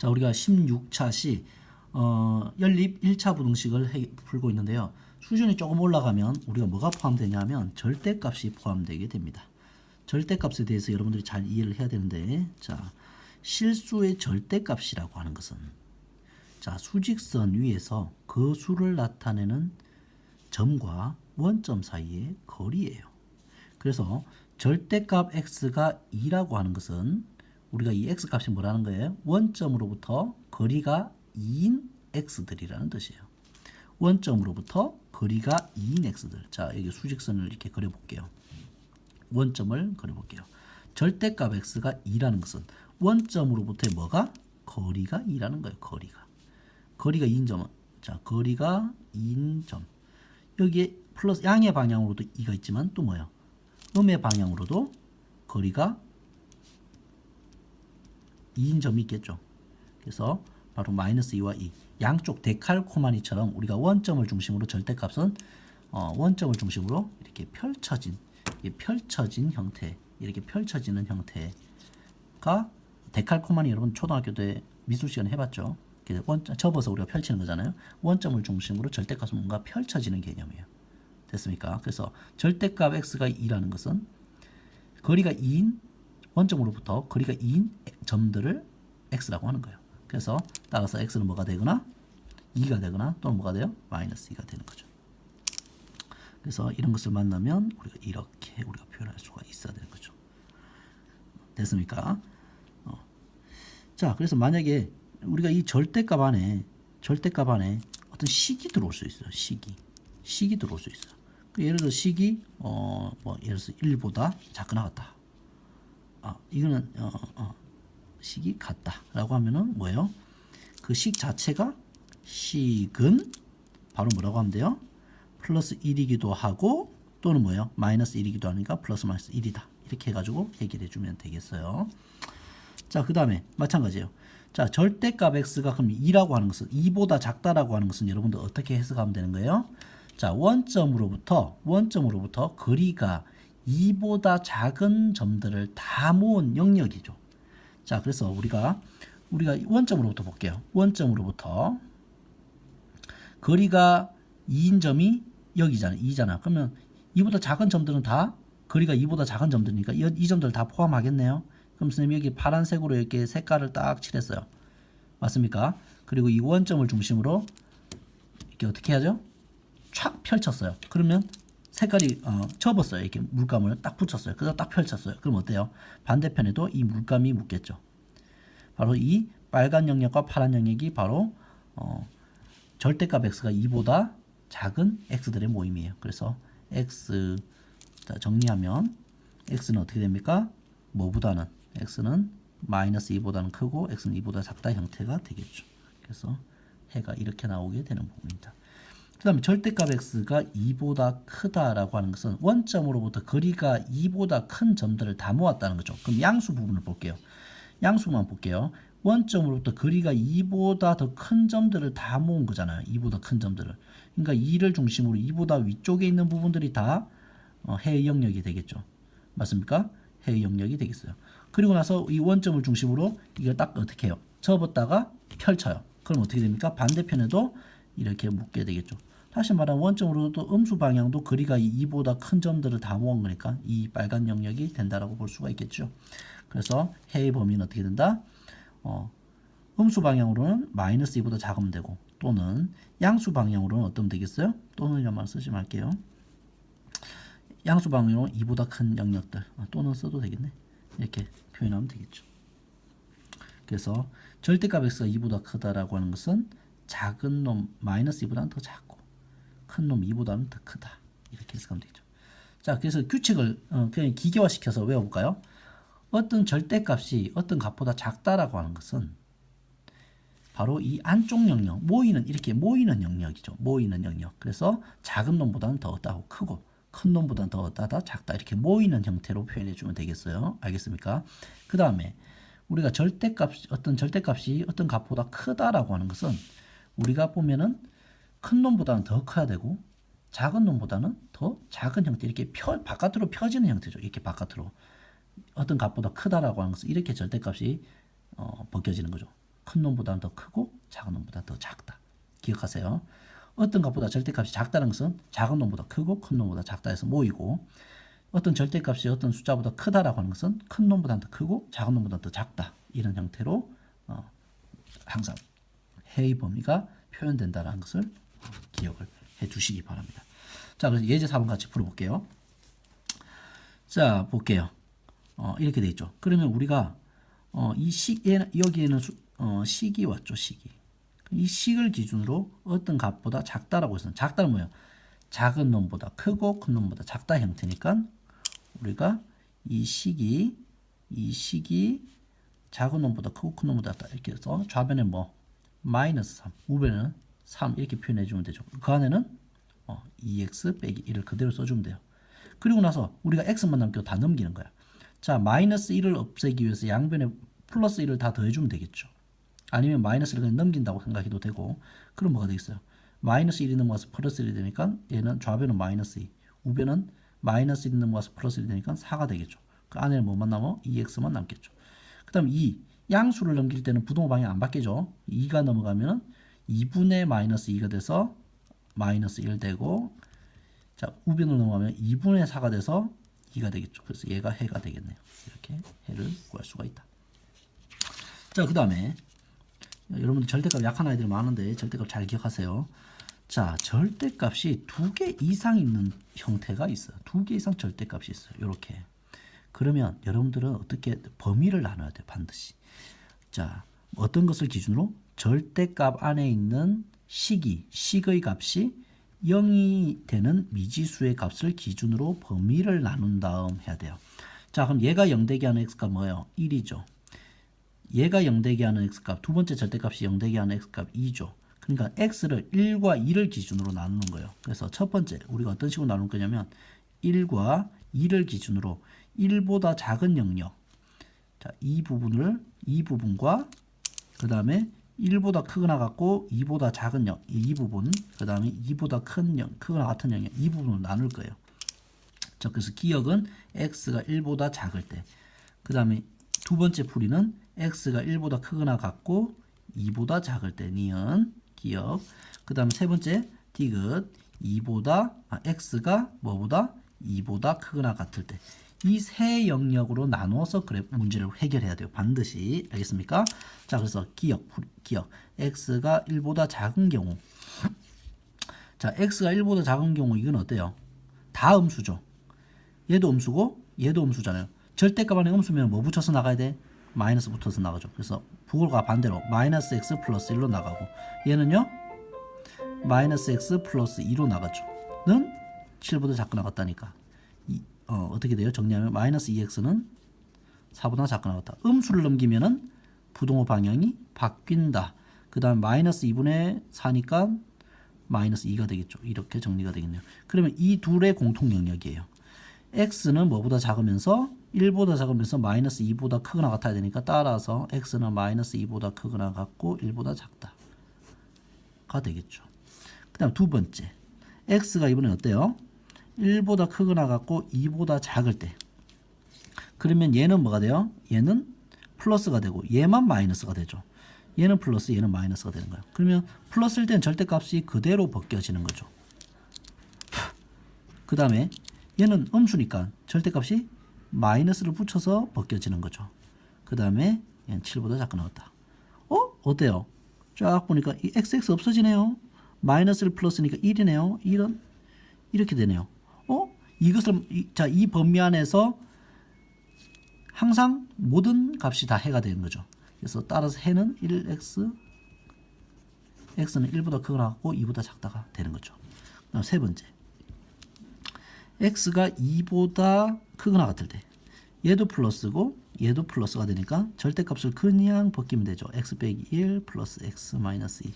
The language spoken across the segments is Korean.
자, 우리가 16차 시 어, 연립 1차 부등식을 해, 풀고 있는데요. 수준이 조금 올라가면 우리가 뭐가 포함되냐면 절대값이 포함되게 됩니다. 절대값에 대해서 여러분들이 잘 이해를 해야 되는데 자, 실수의 절대값이라고 하는 것은 자, 수직선 위에서 그 수를 나타내는 점과 원점 사이의 거리예요. 그래서 절대값 x가 2라고 하는 것은 우리가 이 x 값이 뭐라는 거예요? 원점으로부터 거리가 2인 x들이라는 뜻이에요. 원점으로부터 거리가 2인 x들. 자, 여기 수직선을 이렇게 그려 볼게요. 원점을 그려 볼게요. 절대값 x가 2라는 것은 원점으로부터의 뭐가 거리가 2라는 거예요. 거리가. 거리가 2인 점은 자, 거리가 2인 점. 여기에 플러스 양의 방향으로도 2가 있지만 또 뭐예요? 음의 방향으로도 거리가 2인 점이 있겠죠. 그래서 바로 마이너스 2와 2 양쪽 데칼코마니처럼 우리가 원점을 중심으로 절대값은 어, 원점을 중심으로 이렇게 펼쳐진 이게 펼쳐진 형태 이렇게 펼쳐지는 형태가 데칼코마니 여러분 초등학교 때 미술 시간에 해봤죠. 이렇게 원, 접어서 우리가 펼치는 거잖아요. 원점을 중심으로 절대값은 뭔가 펼쳐지는 개념이에요. 됐습니까? 그래서 절대값 x가 2라는 것은 거리가 2인 원점으로부터 거리가 2인 점들을 x라고 하는 거예요. 그래서 따라서 x는 뭐가 되거나 2가 되거나 또는 뭐가 돼요? 마이너스 2가 되는 거죠. 그래서 이런 것을 만나면 우리가 이렇게 우리가 표현할 수가 있어야 되는 거죠. 됐습니까? 어. 자, 그래서 만약에 우리가 이 절대값 안에 절대값 안에 어떤 식이 들어올 수 있어요. 식이 식이 들어올 수 있어요. 그 예를 들어 식이 어 뭐 예를 들어서 1보다 작거나 같다. 아 이거는 어, 어 식이 같다라고 하면은 뭐예요? 그 식 자체가 식은 바로 뭐라고 하면 돼요? 플러스 1이기도 하고 또는 뭐예요? 마이너스 1이기도 하니까 플러스 마이너스 1이다. 이렇게 해가지고 해결해 주면 되겠어요. 자, 그 다음에 마찬가지예요. 자, 절대값 x가 그럼 2라고 하는 것은 2보다 작다라고 하는 것은 여러분들 어떻게 해석하면 되는 거예요? 자, 원점으로부터 원점으로부터 거리가 2보다 작은 점들을 다 모은 영역이죠. 자, 그래서 우리가 우리가 원점으로부터 볼게요. 원점으로부터 거리가 2인 점이 여기잖아. 2잖아. 그러면 이보다 작은 점들은 다 거리가 2보다 작은 점들이니까 이, 이 점들 다 포함하겠네요. 그럼 선생님 여기 파란색으로 이렇게 색깔을 딱 칠했어요. 맞습니까? 그리고 이 원점을 중심으로 이렇게 어떻게 하죠? 촥 펼쳤어요. 그러면 색깔이 어, 접었어요. 이렇게 물감을 딱 붙였어요. 그래서 딱 펼쳤어요. 그럼 어때요? 반대편에도 이 물감이 묻겠죠. 바로 이 빨간 영역과 파란 영역이 바로 어, 절대값 x가 2보다 작은 x들의 모임이에요. 그래서 x 자, 정리하면 x는 어떻게 됩니까? 뭐보다는 x는 마이너스 2보다는 크고 x는 2보다 작다 형태가 되겠죠. 그래서 해가 이렇게 나오게 되는 부분입니다. 그 다음에 절대값 x가 2보다 크다라고 하는 것은 원점으로부터 거리가 2보다 큰 점들을 다 모았다는 거죠. 그럼 양수 부분을 볼게요. 양수만 볼게요. 원점으로부터 거리가 2보다 더 큰 점들을 다 모은 거잖아요. 2보다 큰 점들을. 그러니까 2를 중심으로 2보다 위쪽에 있는 부분들이 다 어, 해의 영역이 되겠죠. 맞습니까? 해의 영역이 되겠어요. 그리고 나서 이 원점을 중심으로 이걸 딱 어떻게 해요? 접었다가 펼쳐요. 그럼 어떻게 됩니까? 반대편에도 이렇게 묶게 되겠죠. 다시 말하면 원점으로도 음수 방향도 거리가 2보다 큰 점들을 다 모은 거니까 이 빨간 영역이 된다라고 볼 수가 있겠죠. 그래서 해의 범위는 어떻게 된다? 어, 음수 방향으로는 마이너스 2보다 작으면 되고 또는 양수 방향으로는 어떻게 되겠어요? 또는 이런 말 쓰지 말게요. 양수 방향으로 2보다 큰 영역들 아, 또는 써도 되겠네. 이렇게 표현하면 되겠죠. 그래서 절대값 x가 2보다 크다라고 하는 것은 작은 놈 마이너스 2보다는 더 작고 큰 놈 2보다는 더 크다. 이렇게 해석하면 되죠. 자, 그래서 규칙을 어, 그냥 기계화시켜서 외워볼까요? 어떤 절대값이 어떤 값보다 작다라고 하는 것은 바로 이 안쪽 영역, 모이는 이렇게 모이는 영역이죠. 모이는 영역. 그래서 작은 놈보다는 더 따고 크고 큰 놈보다는 더 따다 작다 이렇게 모이는 형태로 표현해 주면 되겠어요. 알겠습니까? 그 다음에 우리가 절대값 어떤 절대값이 어떤 값보다 크다라고 하는 것은 우리가 보면은 큰 놈보다는 더 커야 되고 작은 놈보다는 더 작은 형태 이렇게 펴 바깥으로 펴지는 형태죠. 이렇게 바깥으로 어떤 값보다 크다라고 하는 것은 이렇게 절대값이 어, 벗겨지는 거죠. 큰 놈보다는 더 크고 작은 놈보다 더 작다. 기억하세요. 어떤 값보다 절대값이 작다는 것은 작은 놈보다 크고 큰 놈보다 작다 해서 모이고 어떤 절대값이 어떤 숫자보다 크다라고 하는 것은 큰 놈보다 더 크고 작은 놈보다 더 작다. 이런 형태로 어, 항상 해의 범위가 표현된다는 것을 기억을 해 두시기 바랍니다. 자, 그래서 예제 4번 같이 풀어볼게요. 자, 볼게요. 어, 이렇게 돼 있죠. 그러면 우리가 어, 이 식, 여기에는 수, 어, 식이 왔죠, 식이. 이 식을 기준으로 어떤 값보다 작다라고 해서 작다는 뭐예요? 작은 놈보다 크고 큰 놈보다 작다 형태니까 우리가 이 식이 이 식이 작은 놈보다 크고 큰 놈보다 작다 이렇게 해서 좌변에 뭐 마이너스 3, 우변은 3 이렇게 표현해 주면 되죠. 그 안에는 어, 2x 빼기 1을 그대로 써주면 돼요. 그리고 나서 우리가 x만 남기고 다 넘기는 거야. 자, 마이너스 1을 없애기 위해서 양변에 플러스 1을 다 더해주면 되겠죠. 아니면 마이너스를 그냥 넘긴다고 생각해도 되고 그럼 뭐가 되겠어요? 마이너스 1이 넘어가서 플러스 1이 되니까 얘는 좌변은 마이너스 2, 우변은 마이너스 1이 넘어가서 플러스 1이 되니까 4가 되겠죠. 그 안에는 뭐만 남아? 2x만 남겠죠. 그 다음 2, 양수를 넘길 때는 부동호 방향 안 바뀌죠. 2가 넘어가면 2분의 마이너스 2가 돼서 마이너스 1 되고 자 우변으로 넘어가면 2분의 4가 돼서 2가 되겠죠. 그래서 얘가 해가 되겠네요. 이렇게 해를 구할 수가 있다. 자, 그 다음에 여러분들 절대값 약한 아이들 많은데 절대값 잘 기억하세요. 자, 절대값이 두 개 이상 있는 형태가 있어요. 두 개 이상 절대값이 있어요. 이렇게. 그러면 여러분들은 어떻게 범위를 나눠야 돼요. 반드시. 자, 어떤 것을 기준으로 절대값 안에 있는 식이 식의 값이 0이 되는 미지수의 값을 기준으로 범위를 나눈 다음 해야 돼요. 자, 그럼 얘가 0 되게 하는 x값 뭐예요? 1이죠. 얘가 0 되게 하는 x값, 두 번째 절대값이 0 되게 하는 x값 2죠. 그러니까 x를 1과 2를 기준으로 나누는 거예요. 그래서 첫 번째 우리가 어떤 식으로 나눌 거냐면 1과 2를 기준으로 1보다 작은 영역 자, 이 부분을 이 부분과 그 다음에 1보다 크거나 같고 2보다 작은 영, 이 부분, 그 다음에 2보다 큰 영, 크거나 같은 영역, 이 부분을 나눌 거예요. 자, 그래서 기억은 x가 1보다 작을 때, 그 다음에 두 번째 풀이는 x가 1보다 크거나 같고 2보다 작을 때, 니은, 기억. 그 다음에 세 번째, 디귿, 2보다, 아, x가 뭐보다? 2보다 크거나 같을 때. 이 세 영역으로 나누어서 그래 문제를 해결해야 돼요. 반드시 알겠습니까? 자, 그래서 기억 기억 x가 1보다 작은 경우 자, x가 1보다 작은 경우 이건 어때요? 다 음수죠. 얘도 음수고 얘도 음수잖아요. 절대값 안에 음수면 뭐 붙여서 나가야 돼? 마이너스 붙어서 나가죠. 그래서 부호가 반대로 마이너스 x 플러스 1로 나가고 얘는요? 마이너스 x 플러스 2로 나가죠. 는 7보다 작게 나갔다니까. 이, 어, 어떻게 돼요? 정리하면 마이너스 2x는 4보다 작게 나왔다. 음수를 넘기면은 부동호 방향이 바뀐다. 그 다음 마이너스 2분의 4니까 마이너스 2가 되겠죠. 이렇게 정리가 되겠네요. 그러면 이 둘의 공통 영역이에요. x는 뭐보다 작으면서 1보다 작으면서 마이너스 2보다 크거나 같아야 되니까 따라서 x는 마이너스 2보다 크거나 같고 1보다 작다가 되겠죠. 그 다음 두 번째 x가 이번에 어때요? 1보다 크거나 같고 2보다 작을 때 그러면 얘는 뭐가 돼요? 얘는 플러스가 되고 얘만 마이너스가 되죠. 얘는 플러스 얘는 마이너스가 되는 거예요. 그러면 플러스일 때는 절대값이 그대로 벗겨지는 거죠. 그 다음에 얘는 음수니까 절대값이 마이너스를 붙여서 벗겨지는 거죠. 그 다음에 얘는 7보다 작게 나왔다. 어? 어때요? 쫙 보니까 이 xx 없어지네요. 마이너스를 플러스니까 1이네요. 1은 이렇게 되네요. 어? 이것을 이, 자, 이 범위 안에서 항상 모든 값이 다 해가 되는 거죠. 그래서 따라서 해는 1x x는 1보다 크거나 같고 2보다 작다가 되는 거죠. 그다음 세 번째. x가 2보다 크거나 같을 때 얘도 플러스고 얘도 플러스가 되니까 절대값을 그냥 벗기면 되죠. x 빼기 1 플러스 x 마이너스 2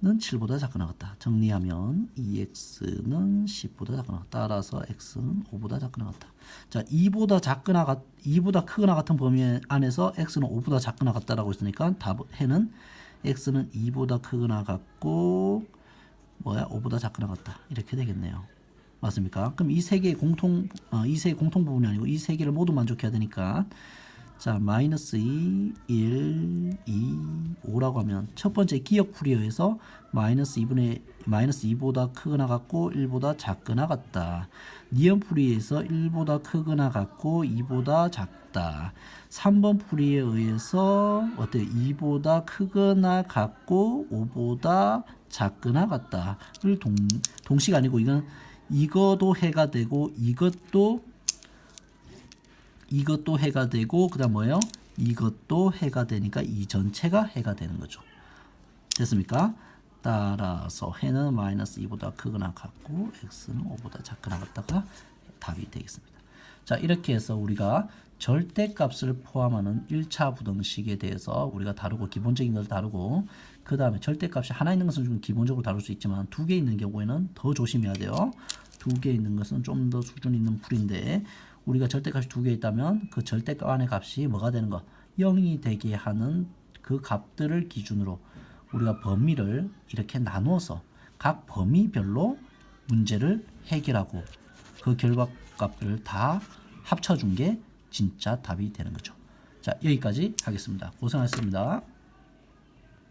는 7보다 작거나 같다. 정리하면 2x는 10보다 작거나 같다. 따라서 x는 5보다 작거나 같다. 자, 2보다 작거나 같 2보다 크거나 같은 범위 안에서 x는 5보다 작거나 같다라고 했으니까 답 해는 x는 2보다 크거나 같고 뭐야? 5보다 작거나 같다. 이렇게 되겠네요. 맞습니까? 그럼 이 세 개의 공통 어, 이세 공통 부분이 아니고 이 세 개를 모두 만족해야 되니까 자 마이너스 2, 1, 2, 뭐라고 하면 첫 번째 기억 풀이에 의해서 마이너스 2분의 마이너스 2보다 크거나 같고 1보다 작거나 같다. 니은 풀이에 의해서 1보다 크거나 같고 2보다 작다. 3번 풀이에 의해서 어때 2보다 크거나 같고 5보다 작거나 같다를 동 동시가 아니고 이건 이것도 해가 되고 이것도 이것도 해가 되고 그다음 뭐예요? 이것도 해가 되니까 이 전체가 해가 되는 거죠. 됐습니까? 따라서 해는 마이너스 2보다 크거나 같고 x는 5보다 작거나 같다가 답이 되겠습니다. 자 이렇게 해서 우리가 절대값을 포함하는 1차 부등식에 대해서 우리가 다루고 기본적인 걸 다루고 그 다음에 절대값이 하나 있는 것은 좀 기본적으로 다룰 수 있지만 두 개 있는 경우에는 더 조심해야 돼요. 두 개 있는 것은 좀 더 수준 있는 풀인데 우리가 절대값이 두 개 있다면 그 절대값 안의 값이 뭐가 되는 거 0이 되게 하는 그 값들을 기준으로 우리가 범위를 이렇게 나누어서 각 범위별로 문제를 해결하고 그 결과 값들을 다 합쳐준 게 진짜 답이 되는 거죠. 자, 여기까지 하겠습니다. 고생하셨습니다.